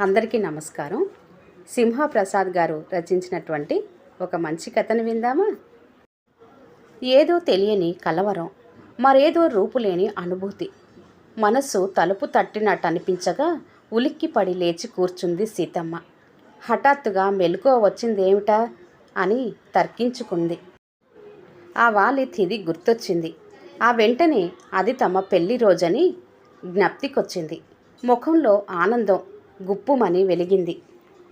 అందరికీ నమస్కారం. సింహప్రసాద్ గారు రచించినటువంటి ఒక మంచి కథను విందామా? ఏదో తెలియని కలవరం మరేదో రూపులేని అనుభూతి. మనస్సు తలుపు తట్టినట్టు అనిపించగా ఉలిక్కిపడి లేచి కూర్చుంది సీతమ్మ. హఠాత్తుగా మెలకువ వచ్చిందేమిటా అని తర్కించుకుంది. ఆ వాలి తిది గుర్తొచ్చింది. ఆ వెంటనే అది తమ పెళ్ళి రోజని జ్ఞప్తికొచ్చింది. ముఖంలో ఆనందం గుప్పుమని వెలిగింది.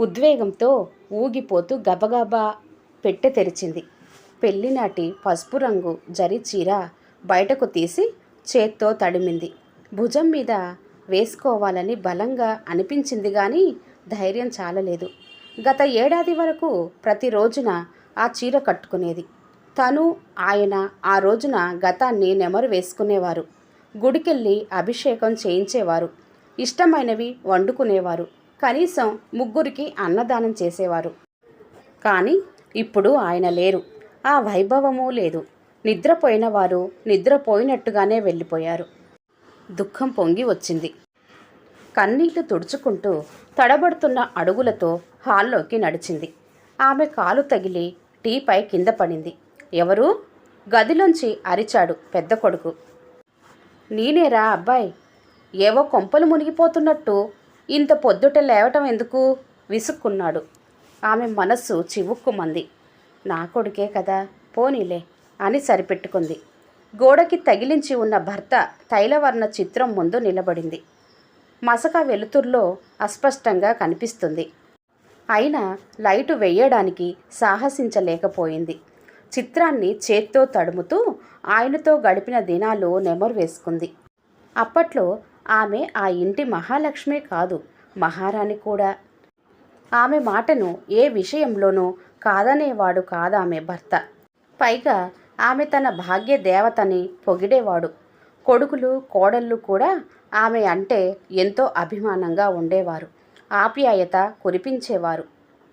ఉద్వేగంతో ఊగిపోతూ గబగబా పెట్టె తెరిచింది. పెళ్ళినాటి పసుపు రంగు జరి చీర బయటకు తీసి చేత్తో తడిమింది. భుజం మీద వేసుకోవాలని బలంగా అనిపించింది కానీ ధైర్యం చాలలేదు. గత ఏడాది వరకు ప్రతిరోజున ఆ చీర కట్టుకునేది. తను ఆయన ఆ రోజున గతాన్ని నెమరు వేసుకునేవారు. గుడికెళ్ళి అభిషేకం చేయించేవారు. ఇష్టమైనవి వండుకునేవారు. కనీసం ముగ్గురికి అన్నదానం చేసేవారు. కానీ ఇప్పుడు ఆయన లేరు. ఆ వైభవము లేదు. నిద్రపోయిన వారు నిద్రపోయినట్టుగానే వెళ్ళిపోయారు. దుఃఖం పొంగి వచ్చింది. కన్నీళ్ళు తుడుచుకుంటూ తడబడుతున్న అడుగులతో హాల్లోకి నడిచింది. ఆమె కాలు తగిలి టీపై కింద పడింది. ఎవరు? గదిలోంచి అరిచాడు పెద్ద కొడుకు. నేనేరా అబ్బాయి? ఏవో కొంపలు మునిగిపోతున్నట్టు ఇంత పొద్దుట లేవటం ఎందుకు? విసుక్కున్నాడు. ఆమె మనస్సు చివుక్కుమంది. నా కొడుకే కదా పోనీలే అని సరిపెట్టుకుంది. గోడకి తగిలించి ఉన్న భర్త తైలవర్ణ చిత్రం ముందు నిలబడింది. మసక వెలుతుర్లో అస్పష్టంగా కనిపిస్తుంది. అయినా లైటు వేయడానికి సాహసించలేకపోయింది. చిత్రాన్ని చేత్తో తడుముతూ ఆయనతో గడిపిన దినాలు నెమరు వేసుకుంది. అప్పట్లో ఆమె ఆ ఇంటి మహాలక్ష్మే కాదు మహారాణి కూడా. ఆమె మాటను ఏ విషయంలోనూ కాదనేవాడు కాదామె భర్త. పైగా ఆమె తన భాగ్య దేవతని పొగిడేవాడు. కొడుకులు కోడళ్ళు కూడా ఆమె అంటే ఎంతో అభిమానంగా ఉండేవారు. ఆప్యాయత కురిపించేవారు.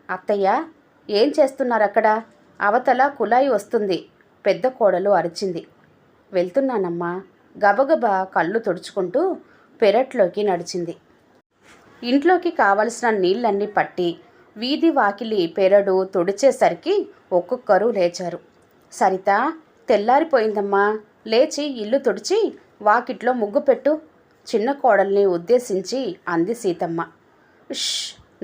అత్తయ్య ఏం చేస్తున్నారు అక్కడ అవతల కులాయి వస్తుంది. పెద్ద కోడలు అరిచింది. వెళ్తున్నానమ్మా. గబగబా కళ్ళు తుడుచుకుంటూ పెరట్లోకి నడిచింది. ఇంట్లోకి కావలసిన నీళ్ళన్నీ పట్టి వీధి వాకిలి పెరడు తుడిచేసరికి ఒక్కొక్కరు లేచారు. సరిత తెల్లారిపోయిందమ్మా లేచి ఇల్లు తుడిచి వాకిట్లో ముగ్గు పెట్టు చిన్న కోడల్ని ఉద్దేశించి అంది సీతమ్మ. ష్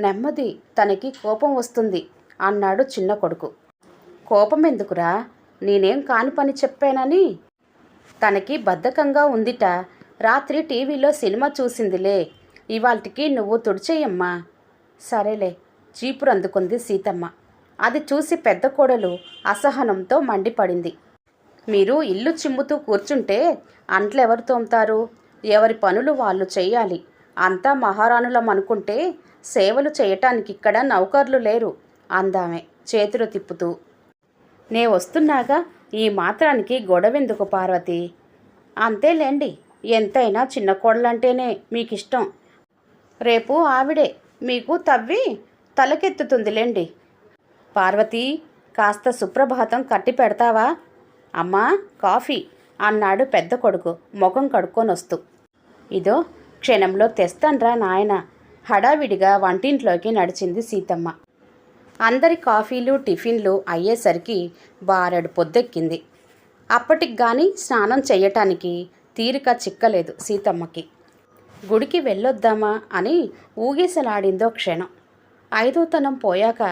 నెమ్మది తనకి కోపం వస్తుంది అన్నాడు చిన్న కొడుకు. కోపం ఎందుకురా నేనేం కాని పని చెప్పానని? తనకి బద్ధకంగా ఉందిట రాత్రి టీవీలో సినిమా చూసిందిలే. ఇవాళకి నువ్వు తుడిచేయమ్మా. సరేలే చీపురు అందుకుంది సీతమ్మ. అది చూసి పెద్ద కోడలు అసహనంతో మండిపడింది. మీరు ఇల్లు చిమ్ముతూ కూర్చుంటే అంట్లెవరు తోముతారు? ఎవరి పనులు వాళ్ళు చేయాలి అంతా మహారాణులం అనుకుంటే సేవలు చేయటానికి ఇక్కడ నౌకర్లు లేరు అందామే చేతులు తిప్పుతూ. నే వస్తున్నాగా ఈ మాత్రానికి గొడవెందుకు పార్వతి? అంతేలేండి ఎంతైనా చిన్న కోడలంటేనే మీకు ఇష్టం రేపు ఆవిడే మీకు తవ్వి తలకెత్తుతుందిలేండి. పార్వతి కాస్త సుప్రభాతం కట్టి పెడతావా? అమ్మా కాఫీ అన్నాడు పెద్ద కొడుకు ముఖం కడుక్కొనొస్తూ. ఇదో క్షణంలో తెస్తాన్రా నాయన హడావిడిగా వంటింట్లోకి నడిచింది సీతమ్మ. అందరి కాఫీలు టిఫిన్లు అయ్యేసరికి బారెడు పొద్దెక్కింది. అప్పటికి కానీ స్నానం చేయటానికి తీరిక చిక్కలేదు సీతమ్మకి. గుడికి వెళ్ళొద్దామా అని ఊగిసలాడిందో క్షణం. ఐదోతనం పోయాక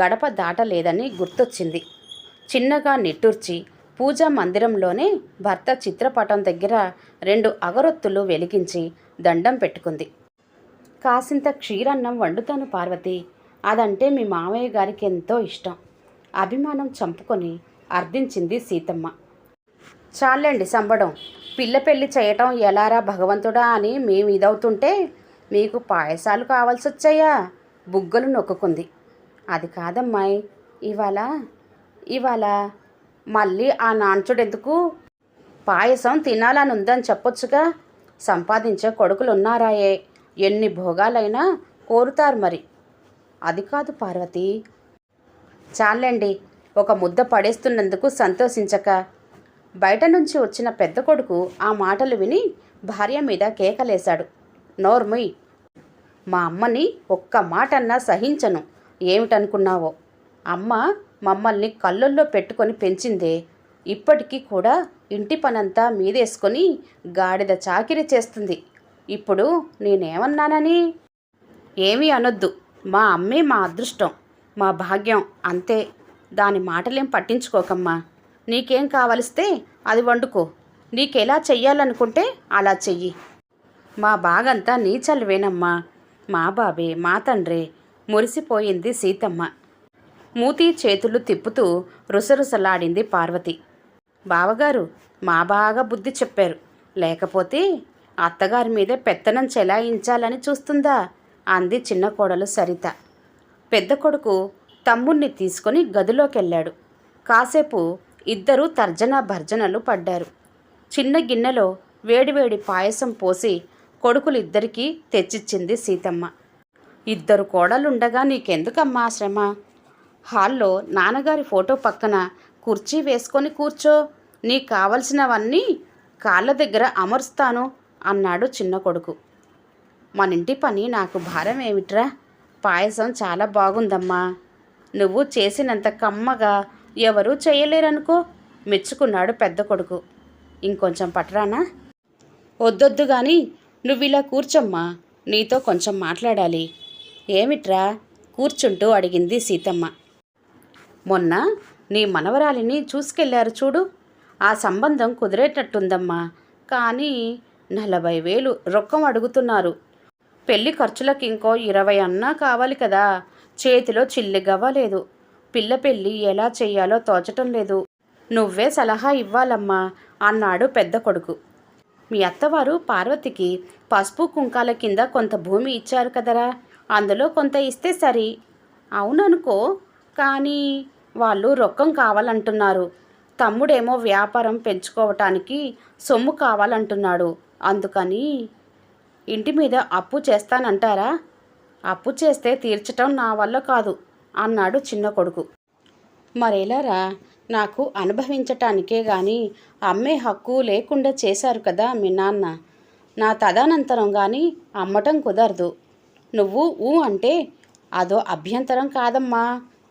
గడప దాటలేదని గుర్తొచ్చింది. చిన్నగా నిట్టూర్చి పూజా మందిరంలోనే భర్త చిత్రపటం దగ్గర రెండు అగరొత్తులు వెలిగించి దండం పెట్టుకుంది. కాసింత క్షీరన్నం వండుతాను పార్వతి అదంటే మీ మామయ్య గారికి ఎంతో ఇష్టం. అభిమానం చంపుకొని అర్థించింది సీతమ్మ. చాలండి సంబడం. పిల్ల పెళ్ళి చేయటం ఎలారా భగవంతుడా అని మేము ఇదవుతుంటే మీకు పాయసాలు కావాల్సి వచ్చాయా బుగ్గలు నొక్కుకుంది. అది కాదమ్మాయి ఇవాళ ఇవాళ మళ్ళీ ఆ నాన్చుడెందుకు? పాయసం తినాలని ఉందని చెప్పొచ్చుగా. సంపాదించే కొడుకులు ఉన్నారాయే ఎన్ని భోగాలైనా కోరుతారు మరి. అది కాదు పార్వతి. చాలండి ఒక ముద్ద పడేస్తున్నందుకు సంతోషించక. బయట నుంచి వచ్చిన పెద్ద కొడుకు ఆ మాటలు విని భార్య మీద కేకలేశాడు. నోర్ముయ్ మా అమ్మని ఒక్క మాటన్నా సహించను. ఏమిటనుకున్నావో? అమ్మ మమ్మల్ని కళ్ళల్లో పెట్టుకొని పెంచిందే. ఇప్పటికీ కూడా ఇంటి పనంతా మీదేసుకొని గాడిద చాకిరి చేస్తుంది. ఇప్పుడు నేనేమన్నానని? ఏమీ అనొద్దు. మా అమ్మే మా అదృష్టం మా భాగ్యం అంతే. దాని మాటలేం పట్టించుకోకమ్మా. నీకేం కావలిస్తే అది వండుకో. నీకెలా చెయ్యాలనుకుంటే అలా చెయ్యి. మా బాగంతా నీ చల్లువేనమ్మా మా బాబే మా తండ్రే. మురిసిపోయింది సీతమ్మ. మూతి చేతులు తిప్పుతూ రుసరుసలాడింది పార్వతి. బావగారు మా బాగా బుద్ధి చెప్పారు. లేకపోతే అత్తగారి మీదే పెత్తనం చెలాయించాలని చూస్తుందా? అంది చిన్న కోడలు సరిత. పెద్ద కొడుకు తమ్ముణ్ణి తీసుకొని గదిలోకెళ్ళాడు. కాసేపు ఇద్దరూ తర్జన భర్జనలు పడ్డారు. చిన్న గిన్నెలో వేడివేడి పాయసం పోసి కొడుకులిద్దరికీ తెచ్చిచ్చింది సీతమ్మ. ఇద్దరు కోడలుండగా నీకెందుకమ్మా శ్రమ? హాల్లో నాన్నగారి ఫోటో పక్కన కుర్చీ వేసుకొని కూర్చో నీకు కావలసినవన్నీ కాళ్ళ దగ్గర అమరుస్తాను అన్నాడు చిన్న కొడుకు. మన ఇంటి పని నాకు భారం ఏమిట్రా పాయసం చాలా బాగుందమ్మా. నువ్వు చేసినంత కమ్మగా ఎవరూ చేయలేరనుకో మెచ్చుకున్నాడు పెద్ద కొడుకు. ఇంకొంచెం పట్టరానా వద్దొద్దు గాని నువ్వు ఇలా కూర్చోమ్మా నీతో కొంచెం మాట్లాడాలి. ఏమిట్రా? కూర్చుంటూ అడిగింది సీతమ్మ. మొన్న నీ మనవరాలిని చూసుకెళ్ళారు చూడు ఆ సంబంధం కుదిరేటట్టుందమ్మా. కానీ నలభై వేలు రొక్కం అడుగుతున్నారు. పెళ్ళి ఖర్చులకు ఇంకో ఇరవై అన్నా కావాలి కదా చేతిలో చిల్లిగవ్వలేదు పిల్ల పెళ్ళి ఎలా చేయాలో తోచటం లేదు. నువ్వే సలహా ఇవ్వాలమ్మా అన్నాడు పెద్ద కొడుకు. మీ అత్తవారు పార్వతికి పసుపు కుంకాల కింద కొంత భూమి ఇచ్చారు కదరా? అందులో కొంత ఇస్తే సరి. అవుననుకో కానీ వాళ్ళు రొక్కం కావాలంటున్నారు. తమ్ముడేమో వ్యాపారం పెంచుకోవటానికి సొమ్ము కావాలంటున్నాడు. అందుకని ఇంటి మీద అప్పు చేస్తానంటారా? అప్పు చేస్తే తీర్చటం నా వల్ల కాదు. అన్నాడు చిన్న కొడుకు. మరేలారా నాకు అనుభవించటానికే గాని అమ్మే హక్కు లేకుండా చేశారు కదా మీ నాన్న. నా తదనంతరం కానీ అమ్మటం కుదరదు. నువ్వు ఊ అంటే అదో అభ్యంతరం కాదమ్మా.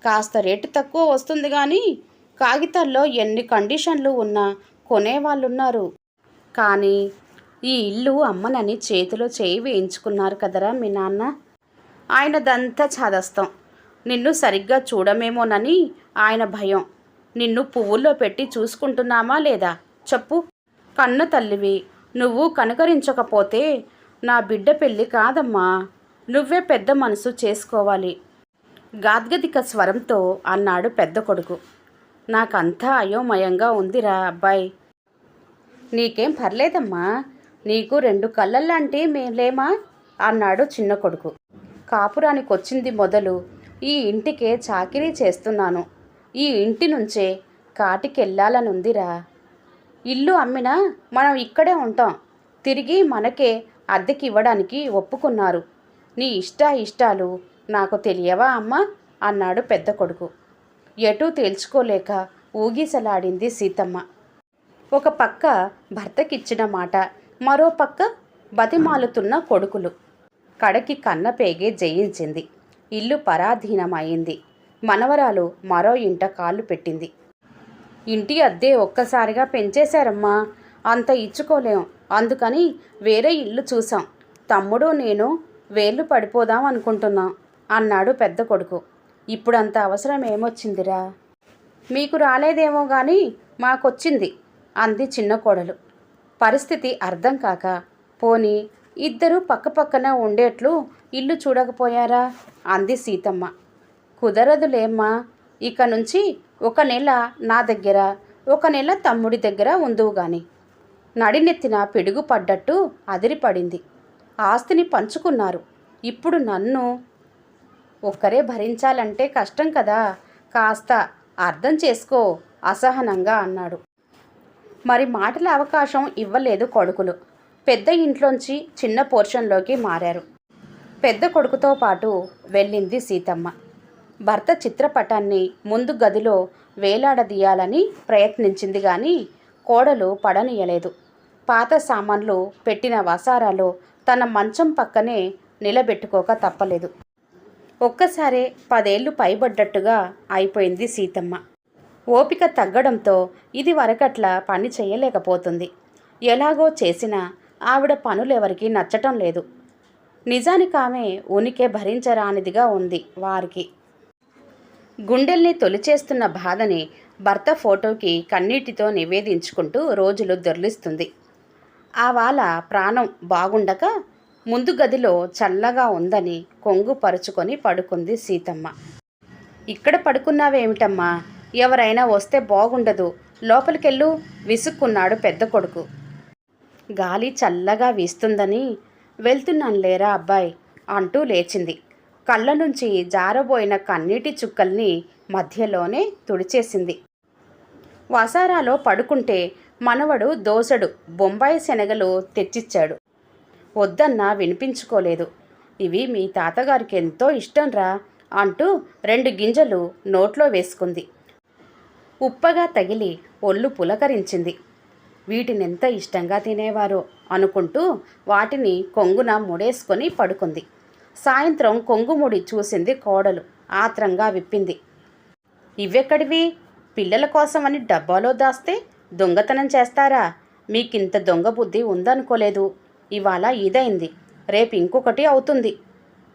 కాస్త రేటు తక్కువ వస్తుంది కానీ కాగితాల్లో ఎన్ని కండిషన్లు ఉన్నా కొనేవాళ్ళున్నారు. కానీ ఈ ఇల్లు అమ్మనని చేతిలో చేయి వేయించుకున్నారు కదరా మీ నాన్న. ఆయనదంతా చదస్తాం. నిన్ను సరిగ్గా చూడమేమోనని ఆయన భయం. నిన్ను పువ్వుల్లో పెట్టి చూసుకుంటున్నామా లేదా? చెప్పు. కన్న తల్లివి నువ్వు కనుకరించకపోతే నా బిడ్డ పెళ్ళి కాదమ్మా. నువ్వే పెద్ద మనసు చేసుకోవాలి. గాద్గదిక స్వరంతో అన్నాడు పెద్ద కొడుకు. నాకంతా అయోమయంగా ఉందిరా అబ్బాయి. నీకేం పర్లేదమ్మా. నీకు రెండు కళ్ళల్లాంటి మేలేమా? అన్నాడు చిన్న కొడుకు. కాపురానికి వచ్చింది మొదలు ఈ ఇంటికే చాకిరీ చేస్తున్నాను. ఈ ఇంటి నుంచే కాటికెళ్ళాలనుందిరా. ఇల్లు అమ్మినా మనం ఇక్కడే ఉంటాం. తిరిగి మనకే అద్దెకి ఇవ్వడానికి ఒప్పుకున్నారు. నీ ఇష్ట ఇష్టాలు నాకు తెలియవా అమ్మా? అన్నాడు పెద్ద కొడుకు. ఎటూ తేల్చుకోలేక ఊగిసలాడింది సీతమ్మ. ఒక పక్క భర్తకిచ్చిన మాట మరో పక్క బతిమాలుతున్న కొడుకులు. కడకి కన్నపేగే జయించింది. ఇల్లు పరాధీనమైంది. మనవరాలు మరో ఇంట కాళ్ళు పెట్టింది. ఇంటి అద్దె ఒక్కసారిగా పెంచేశారమ్మా. అంత ఇచ్చుకోలేం. అందుకని వేరే ఇల్లు చూసాం తమ్ముడు నేను వేళ్ళు పడిపోదాం అనుకుంటున్నాం అన్నాడు పెద్ద కొడుకు. ఇప్పుడు అంత అవసరం ఏమొచ్చిందిరా? మీకు రాలేదేమో కానీ మాకొచ్చింది అంది చిన్న కోడలు. పరిస్థితి అర్థం కాక పోని ఇద్దరూ పక్కపక్కన ఉండేట్లు ఇల్లు చూడకపోయారా? అంది సీతమ్మ. కుదరదులేమ్మా ఇక నుంచి ఒక నెల నా దగ్గర ఒక నెల తమ్ముడి దగ్గర ఉందువు గాని. నడినెత్తిన పిడుగు పడ్డట్టు అదిరిపడింది. ఆస్తిని పంచుకున్నారు. ఇప్పుడు నన్ను ఒక్కరే భరించాలంటే కష్టం కదా. కాస్త అర్థం చేసుకో అసహనంగా అన్నాడు. మరి మాటల అవకాశం ఇవ్వలేదు కొడుకులు. పెద్ద ఇంట్లోంచి చిన్న పోర్షన్లోకి మారారు. పెద్ద కొడుకుతో పాటు వెళ్ళింది సీతమ్మ. భర్త చిత్రపటాన్ని ముందు గదిలో వేలాడదీయాలని ప్రయత్నించింది కానీ కోడలు పడనీయలేదు. పాత సామాన్లు పెట్టిన వసారాలో తన మంచం పక్కనే నిలబెట్టుకోక తప్పలేదు. ఒక్కసారే పదేళ్ళు పైబడ్డట్టుగా అయిపోయింది సీతమ్మ. ఓపిక తగ్గడంతో ఇది వరకట్లా పని చేయలేకపోతుంది. ఎలాగో చేసినా ఆవిడ పనులెవరికి నచ్చటం లేదు. నిజానికి ఆమె ఉనికి భరించరానిదిగా ఉంది వారికి. గుండెల్ని తొలిచేస్తున్న బాధని భర్త ఫోటోకి కన్నీటితో నివేదించుకుంటూ రోజులు దొర్లిస్తుంది. ఆ ప్రాణం బాగుండక ముందు గదిలో చల్లగా ఉందని కొంగు పరుచుకొని పడుకుంది సీతమ్మ. ఇక్కడ పడుకున్నావేమిటమ్మా? ఎవరైనా వస్తే బాగుండదు. లోపలికెళ్ళు విసుక్కున్నాడు పెద్ద కొడుకు. గాలి చల్లగా వీస్తుందని వెళ్తున్నాను లేరా అబ్బాయి అంటూ లేచింది. కళ్ళ నుంచి జారబోయిన కన్నీటి చుక్కల్ని మధ్యలోనే తుడిచేసింది. వసారాలో పడుకుంటే మనవడు దోసడు బొంబాయి శనగలు తెచ్చిచ్చాడు. వద్దన్నా వినిపించుకోలేదు. ఇవి మీ తాతగారికి ఎంతో ఇష్టంరా అంటూ రెండు గింజలు నోట్లో వేసుకుంది. ఉప్పగా తగిలి ఒళ్ళు పులకరించింది. వీటినెంత ఇష్టంగా తినేవారో అనుకుంటూ వాటిని కొంగున ముడేసుకొని పడుకుంది. సాయంత్రం కొంగుముడి చూసింది కోడలు. ఆత్రంగా విప్పింది. ఇవెక్కడివి పిల్లల కోసమని డబ్బాలో దాస్తే దొంగతనం చేస్తారా? మీకింత దొంగ బుద్ధి ఉందనుకోలేదు. ఇవాళ ఇదైంది. రేపు ఇంకొకటి అవుతుంది.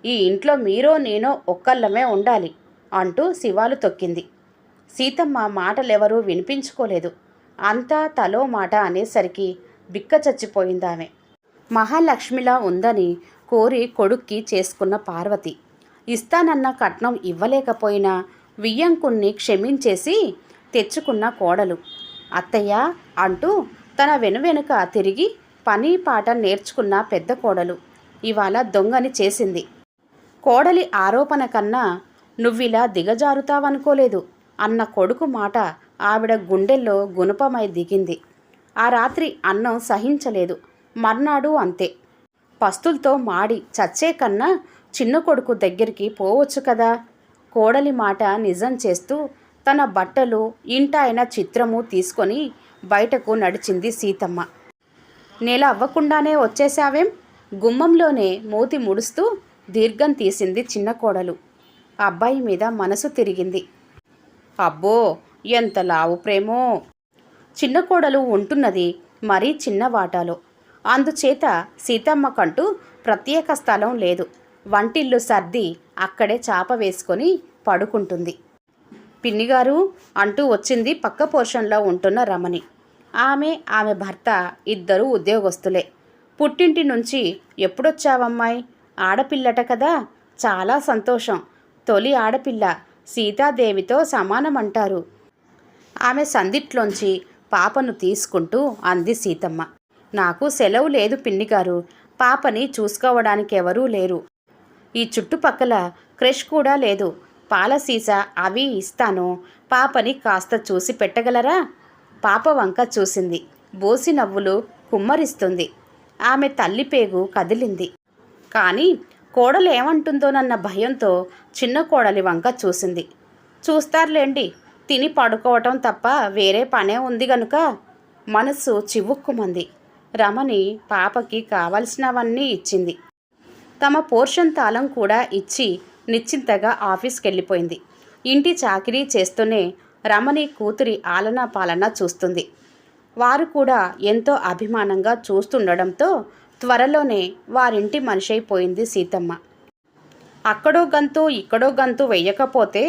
ఈ ఇంట్లో మీరో నేనో ఒక్కళ్ళమే ఉండాలి అంటూ శివాలు తొక్కింది. సీతమ్మ మాటలెవరూ వినిపించుకోలేదు. అంతా తలో మాట అనేసరికి బిక్క చచ్చిపోయిందామె. మహాలక్ష్మిలా ఉందని కోరి కొడుక్కి చేసుకున్న పార్వతి. ఇస్తానన్న కట్నం ఇవ్వలేకపోయినా వియ్యంకుణ్ణి క్షమించేసి తెచ్చుకున్న కోడలు. అత్తయ్య అంటూ తన వెనువెనుక తిరిగి పని పాట నేర్చుకున్న పెద్ద కోడలు. ఇవాళ దొంగని చేసింది. కోడలి ఆరోపణ కన్నా నువ్విలా దిగజారుతావనుకోలేదు అన్న కొడుకు మాట ఆవిడ గుండెల్లో గుణపమై దిగింది. ఆ రాత్రి అన్నం సహించలేదు. మర్నాడు అంతే. పస్తులతో మాడి చచ్చే కన్నా చిన్న కొడుకు దగ్గరికి పోవచ్చు కదా? కోడలి మాట నిజం చేస్తూ తన బట్టలు ఇంటాయన చిత్రము తీసుకొని బయటకు నడిచింది సీతమ్మ. నెల అవ్వకుండానే వచ్చేశావేం? గుమ్మంలోనే మూతి ముడుస్తూ దీర్ఘం తీసింది చిన్న కోడలు. అబ్బాయి మీద మనసు తిరిగింది. అబ్బో! ఎంత లావు ప్రేమో. చిన్న కోడలు ఉంటున్నది మరీ చిన్న వాటాలో. అందుచేత సీతమ్మకంటూ ప్రత్యేక స్థలం లేదు. వంటిల్లు సర్ది అక్కడే చాప వేసుకొని పడుకుంటుంది. పిన్నిగారు అంటూ వచ్చింది పక్క పోర్షన్లో ఉంటున్న రమణి. ఆమె ఆమె భర్త ఇద్దరు ఉద్యోగస్తులే. పుట్టింటి నుంచి ఎప్పుడొచ్చావమ్మాయి? ఆడపిల్లట కదా? చాలా సంతోషం. తొలి ఆడపిల్ల సీతాదేవితో సమానమంటారు. ఆమె సందిట్లోంచి పాపను తీసుకుంటూ అంది సీతమ్మ. నాకు సెలవు లేదు పిన్నిగారు. పాపని చూసుకోవడానికి ఎవరూ లేరు. ఈ చుట్టుపక్కల క్రష్ కూడా లేదు. పాల సీసా అవి ఇస్తాను. పాపని కాస్త చూసి పెట్టగలరా? పాప వంక చూసింది. బోసి నవ్వులు కుమ్మరిస్తుంది. ఆమె తల్లి పేగు కదిలింది. కానీ కోడలు ఏమంటుందోనన్న భయంతో చిన్న కోడలి వంక చూసింది. చూస్తారులేండి తిని పడుకోవటం తప్ప వేరే పనే ఉంది గనుక మనస్సు చివుక్కుమంది. రమణి పాపకి కావలసినవన్నీ ఇచ్చింది. తమ పోర్షన్ తాళం కూడా ఇచ్చి నిశ్చింతగా ఆఫీస్కి వెళ్ళిపోయింది ఇంటి చాకిరీ చేస్తూనే రమణి కూతురి ఆలనా పాలన చూస్తుంది. వారు కూడా ఎంతో అభిమానంగా చూస్తుండడంతో త్వరలోనే వారింటి మనిషి అయిపోయింది సీతమ్మ. అక్కడో గంతు ఇక్కడో గంతు వెయ్యకపోతే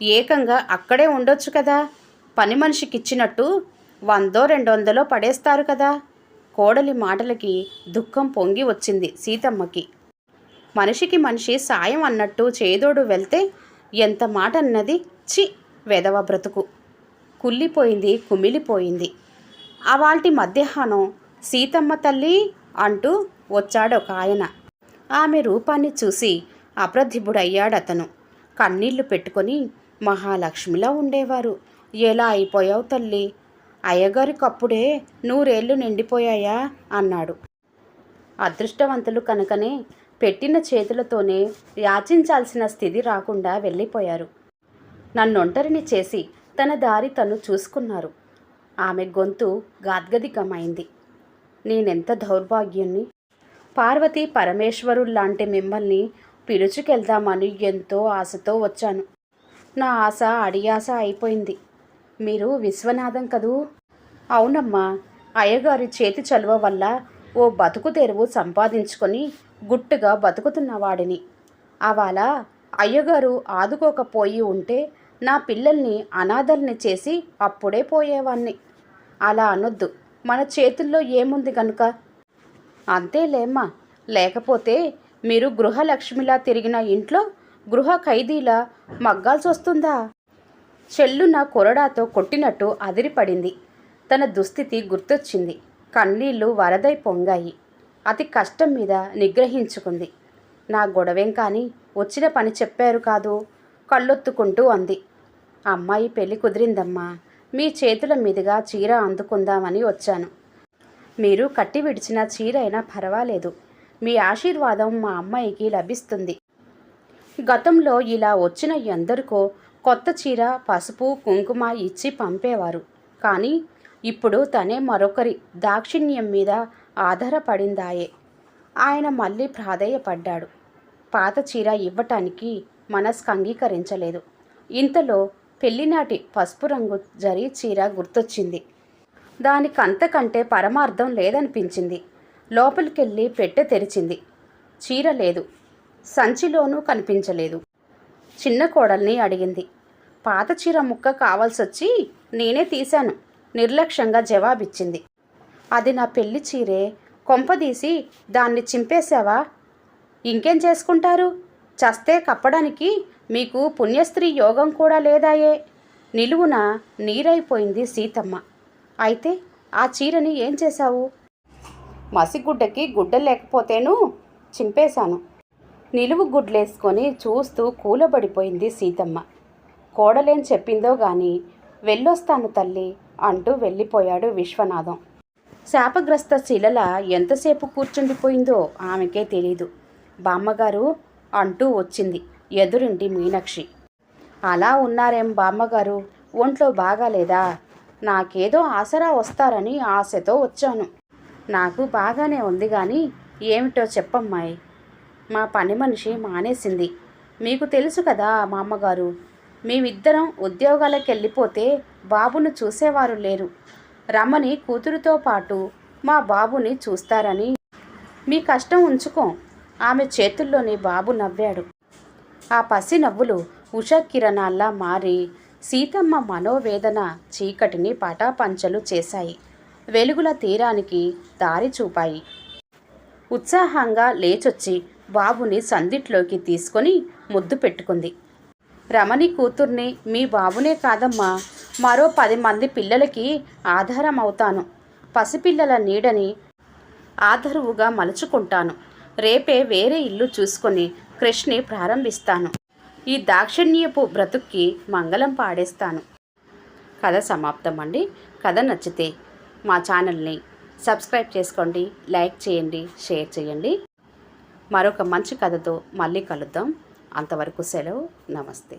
ఏకంగా అక్కడే ఉండొచ్చు కదా. పని మనిషికి ఇచ్చినట్టు వందో రెండు వందలో పడేస్తారు కదా. కోడలి మాటలకి దుఃఖం పొంగి వచ్చింది సీతమ్మకి. మనిషికి మనిషి సాయం అన్నట్టు చేదోడు వెళ్తే ఎంత మాట అన్నది చి వెదవ బ్రతుకు. కుళ్ళిపోయింది కుమిలిపోయింది. అవాల్టి మధ్యాహ్నం సీతమ్మ తల్లి అంటూ వచ్చాడు ఒక ఆయన ఆమె రూపాన్ని చూసి అప్రతిభుడయ్యాడతను. కన్నీళ్ళు పెట్టుకొని మహాలక్ష్మిలా ఉండేవారు. ఎలా అయిపోయావు తల్లి? అయ్యగారికప్పుడే నూరేళ్ళు నిండిపోయాయా? అన్నాడు. అదృష్టవంతులు కనుకనే పెట్టిన చేతులతోనే యాచించాల్సిన స్థితి రాకుండా వెళ్ళిపోయారు. నన్నొంటరిని చేసి తన దారి తను చూసుకున్నారు. ఆమె గొంతు గాద్గదికమైంది. నేనెంత దౌర్భాగ్యుణ్ణి? పార్వతి పరమేశ్వరుల్లాంటి మిమ్మల్ని పిలుచుకెళ్దామని ఎంతో ఆశతో వచ్చాను. నా ఆశ అడియాస అయిపోయింది. మీరు విశ్వనాథం కదూ? అవునమ్మా అయ్యగారి చేతి చలువ వల్ల ఓ బతుకు తెరువు సంపాదించుకొని గుట్టుగా బతుకుతున్నవాడిని అవాళ అయ్యగారు ఆదుకోకపోయి ఉంటే నా పిల్లల్ని అనాథల్ని చేసి అప్పుడే పోయేవాణ్ణి. అలా అనొద్దు. మన చేతుల్లో ఏముంది గనుక? అంతేలేమ్మా లేకపోతే మీరు గృహలక్ష్మిలా తిరిగిన ఇంట్లో గృహ ఖైదీలా మగ్గాల్సి వస్తుందా చెల్లున కొరడాతో కొట్టినట్టు అదిరిపడింది. తన దుస్థితి గుర్తొచ్చింది. కన్నీళ్ళు వరదై పొంగాయి. అతి కష్టం మీద నిగ్రహించుకుంది. నా గొడవేం కానీ వచ్చిన పని చెప్పారు కాదు కళ్ళొత్తుకుంటూ అంది. అమ్మాయి పెళ్ళి కుదిరిందమ్మా. మీ చేతుల మీదుగా చీర అందుకుందామని వచ్చాను. మీరు కట్టి విడిచిన చీర అయినా పర్వాలేదు. మీ ఆశీర్వాదం మా అమ్మాయికి లభిస్తుంది. గతంలో ఇలా వచ్చిన ఎందరికో కొత్త చీర పసుపు కుంకుమ ఇచ్చి పంపేవారు. కానీ ఇప్పుడు తనే మరొకరి దాక్షిణ్యం మీద ఆధారపడిందాయే. ఆయన మళ్ళీ ప్రాధేయపడ్డాడు. పాత చీర ఇవ్వటానికి మనస్కు అంగీకరించలేదు. ఇంతలో పెళ్ళినాటి పసుపు రంగు జరీ చీర గుర్తొచ్చింది. దానికంతకంటే పరమార్థం లేదనిపించింది. లోపలికెళ్ళి పెట్టె తెరిచింది. చీర లేదు. సంచిలోనూ కనిపించలేదు. చిన్న కోడల్ని అడిగింది. పాత చీర ముక్క కావాల్సొచ్చి నేనే తీశాను నిర్లక్ష్యంగా జవాబిచ్చింది. అది నా పెళ్ళి చీరే కొంపదీసి దాన్ని చింపేశావా? ఇంకేం చేసుకుంటారు? చస్తే కప్పడానికి మీకు పుణ్యస్త్రీ యోగం కూడా లేదాయే. నిలువున నీరైపోయింది సీతమ్మ. అయితే ఆ చీరని ఏం చేశావు? మసిగుడ్డకి గుడ్డ లేకపోతేను చింపేశాను. నిలువు గుడ్లేసుకొని చూస్తూ కూలబడిపోయింది సీతమ్మ. కోడలేం చెప్పిందో గాని వెళ్ళొస్తాను తల్లి అంటూ వెళ్ళిపోయాడు విశ్వనాథం. శాపగ్రస్త శిలల ఎంతసేపు కూర్చుండిపోయిందో ఆమెకే తెలీదు. బామ్మగారు అంటూ వచ్చింది ఎదురింటి మీనాక్షి. అలా ఉన్నారేం బామ్మగారు? ఒంట్లో బాగాలేదా? నాకేదో ఆసరా వస్తారని ఆశతో వచ్చాను. నాకు బాగానే ఉంది కానీ ఏమిటో చెప్పమ్మాయి. మా పని మనిషి మానేసింది. మీకు తెలుసు కదా మా అమ్మగారు మేమిద్దరం ఉద్యోగాలకు వెళ్ళిపోతే బాబును చూసేవారు లేరు. రమణి కూతురుతో పాటు మా బాబుని చూస్తారని. మీ కష్టం ఉంచుకో. ఆమె చేతుల్లోని బాబు నవ్వాడు. ఆ పసి నవ్వులు ఉషా కిరణాల్లా మారి సీతమ్మ మనోవేదన చీకటిని పటాపంచలు చేశాయి. వెలుగుల తీరానికి దారి చూపాయి. ఉత్సాహంగా లేచొచ్చి బాబుని సందిట్లోకి తీసుకొని ముద్దు పెట్టుకుంది. రమణి కూతుర్ని మీ బాబునే కాదమ్మా మరో పది మంది పిల్లలకి ఆధారం అవుతాను. పసిపిల్లల నీడని ఆధరువుగా మలుచుకుంటాను. రేపే వేరే ఇల్లు చూసుకొని కృష్ణి ప్రారంభిస్తాను. ఈ దాక్షిణ్యపు బ్రతుక్కి మంగళం పాడేస్తాను. కథ సమాప్తం అండి కథ నచ్చితే మా ఛానల్ని సబ్స్క్రైబ్ చేసుకోండి లైక్ చేయండి షేర్ చేయండి. మరొక మంచి కథతో మళ్ళీ కలుద్దాం. అంతవరకు సెలవు. నమస్తే.